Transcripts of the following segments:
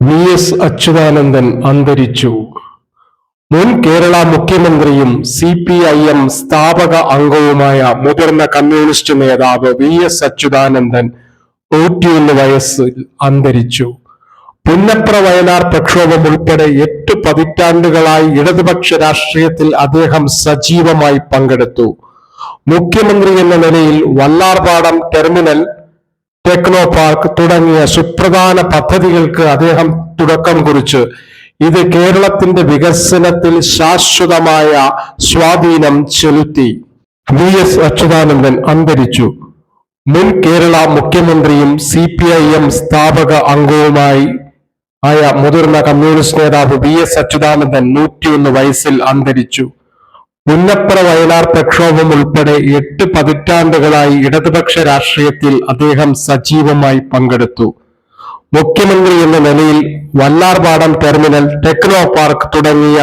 V S Achuthanandan അന്തരിച്ചു. മുൻ കേരള മുഖ്യമന്ത്രിയും സി പി ഐ എം സ്ഥാപക അംഗവുമായ മുതിർന്ന കമ്മ്യൂണിസ്റ്റ് നേതാവ് വി എസ് അച്യുതാനന്ദൻ നൂറ്റിയൊന്ന് വയസ്സിൽ അന്തരിച്ചു. പുന്നപ്ര വയലാർ പ്രക്ഷോഭം ഉൾപ്പെടെ എട്ട് പതിറ്റാണ്ടുകളായി ഇടതുപക്ഷ രാഷ്ട്രീയത്തിൽ അദ്ദേഹം സജീവമായി പങ്കെടുത്തു. മുഖ്യമന്ത്രി എന്ന നിലയിൽ വല്ലാർപാടം ടെർമിനൽ ടെക്നോ പാർക്ക് തുടങ്ങിയ സുപ്രധാന പദ്ധതികൾക്ക് അദ്ദേഹം തുടക്കം കുറിച്ചു. ഇത് കേരളത്തിന്റെ വികസനത്തിൽ ശാശ്വതമായ സ്വാധീനം ചെലുത്തി. വി എസ് അച്യുതാനന്ദൻ അന്തരിച്ചു. മുൻ കേരള മുഖ്യമന്ത്രിയും സി പി ഐ എം സ്ഥാപക അംഗവുമായി ആയ മുതിർന്ന കമ്മ്യൂണിസ്റ്റ് നേതാവ് വി എസ് അച്യുതാനന്ദൻ നൂറ്റിയൊന്ന് വയസ്സിൽ അന്തരിച്ചു. പുന്നപ്ര വയലാർ പ്രക്ഷോഭം ഉൾപ്പെടെ എട്ട് പതിറ്റാണ്ടുകളായി ഇടതുപക്ഷ രാഷ്ട്രീയത്തിൽ അദ്ദേഹം സജീവമായി പങ്കെടുത്തു. മുഖ്യമന്ത്രി എന്ന നിലയിൽ വല്ലാർപാടം ടെർമിനൽ ടെക്നോ പാർക്ക് തുടങ്ങിയ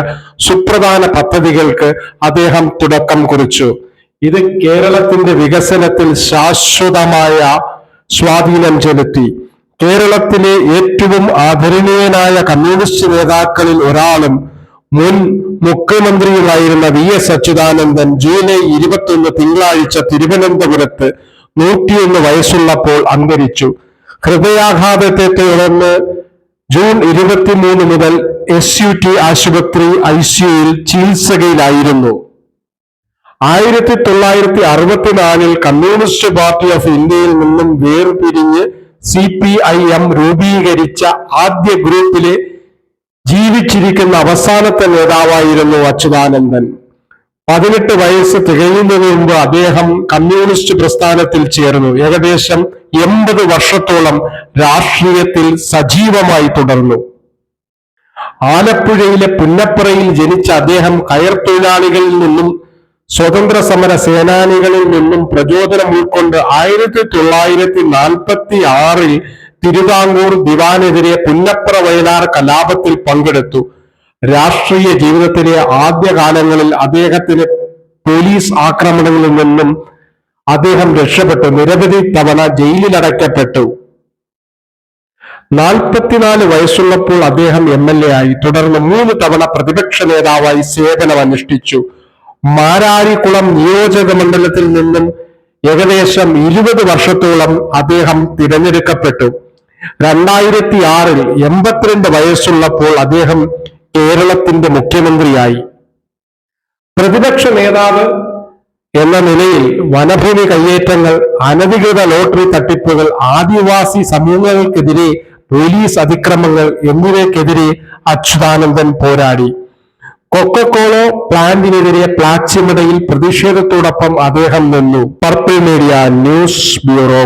സുപ്രധാന പദ്ധതികൾക്ക് അദ്ദേഹം തുടക്കം കുറിച്ചു. ഇത് കേരളത്തിന്റെ വികസനത്തിൽ ശാശ്വതമായ സ്വാധീനം ചെലുത്തി. കേരളത്തിലെ ഏറ്റവും ആദരണീയനായ കമ്മ്യൂണിസ്റ്റ് നേതാക്കളിൽ ഒരാളും മുൻ മുഖ്യമന്ത്രിയുമായിരുന്ന വി എസ് അച്യുതാനന്ദൻ ജൂലൈ ഇരുപത്തൊന്ന് തിങ്കളാഴ്ച തിരുവനന്തപുരത്ത് നൂറ്റിയൊന്ന് വയസ്സുള്ളപ്പോൾ അന്തരിച്ചു. ഹൃദയാഘാതത്തെ തുടർന്ന് ജൂൺ ഇരുപത്തിമൂന്ന് മുതൽ എസ് യു ടി ആശുപത്രി ഐ സിയുയിൽ ചികിത്സകയിലായിരുന്നു. ആയിരത്തി തൊള്ളായിരത്തി അറുപത്തിനാലിൽ കമ്മ്യൂണിസ്റ്റ് പാർട്ടി ഓഫ് ഇന്ത്യയിൽ നിന്നും വേർപിരിഞ്ഞ് സി പി ഐ എം രൂപീകരിച്ച ആദ്യ ഗ്രൂപ്പിലെ ജീവിച്ചിരിക്കുന്ന അവസാനത്തെ നേതാവായിരുന്നു അച്യുതാനന്ദൻ. പതിനെട്ട് വയസ്സ് തികയുന്നതിന് മുമ്പ് അദ്ദേഹം കമ്മ്യൂണിസ്റ്റ് പ്രസ്ഥാനത്തിൽ ചേർന്നു. ഏകദേശം എൺപത് വർഷത്തോളം രാഷ്ട്രീയത്തിൽ സജീവമായി തുടർന്നു. ആലപ്പുഴയിലെ പുന്നപ്പുറയിൽ ജനിച്ച അദ്ദേഹം കയർ തൊഴിലാളികളിൽ നിന്നും സ്വതന്ത്ര സമര സേനാനികളിൽ നിന്നും പ്രചോദനം ഉൾക്കൊണ്ട് ആയിരത്തി തൊള്ളായിരത്തി നാൽപ്പത്തി ആറിൽ തിരുവിതാംകൂർ ദിവാനെതിരെ പുന്നപ്ര വയലാർ കലാപത്തിൽ പങ്കെടുത്തു. രാഷ്ട്രീയ ജീവിതത്തിലെ ആദ്യകാലങ്ങളിൽ അദ്ദേഹത്തിന് പോലീസ് ആക്രമണങ്ങളിൽ നിന്നും അദ്ദേഹം രക്ഷപ്പെട്ടു. നിരവധി തവണ ജയിലിലടയ്ക്കപ്പെട്ടു. നാൽപ്പത്തിനാല് വയസ്സുള്ളപ്പോൾ അദ്ദേഹം എം എൽ എ ആയി. തുടർന്ന് മൂന്ന് തവണ പ്രതിപക്ഷ നേതാവായി സേവനം അനുഷ്ഠിച്ചു. മാരാരിക്കുളം നിയോജക മണ്ഡലത്തിൽ നിന്നും ഏകദേശം ഇരുപത് വർഷത്തോളം അദ്ദേഹം തിരഞ്ഞെടുക്കപ്പെട്ടു. രണ്ടായിരത്തി ആറിൽ എൺപത്തിരണ്ട് വയസ്സുള്ളപ്പോൾ അദ്ദേഹം കേരളത്തിന്റെ മുഖ്യമന്ത്രിയായി. പ്രതിപക്ഷ നേതാവ് എന്ന നിലയിൽ വനഭൂമി കയ്യേറ്റങ്ങൾ അനധികൃത ലോട്ടറി തട്ടിപ്പുകൾ ആദിവാസി സമൂഹങ്ങൾക്കെതിരെ പോലീസ് അതിക്രമങ്ങൾ എന്നിവയ്ക്കെതിരെ അച്യുതാനന്ദൻ പോരാടി. കൊക്കക്കോളോ പ്ലാന്റിനെതിരെ പ്ലാച്ചിമടയിൽ പ്രതിഷേധത്തോടൊപ്പം അദ്ദേഹം നിന്നു. Purple media news bureau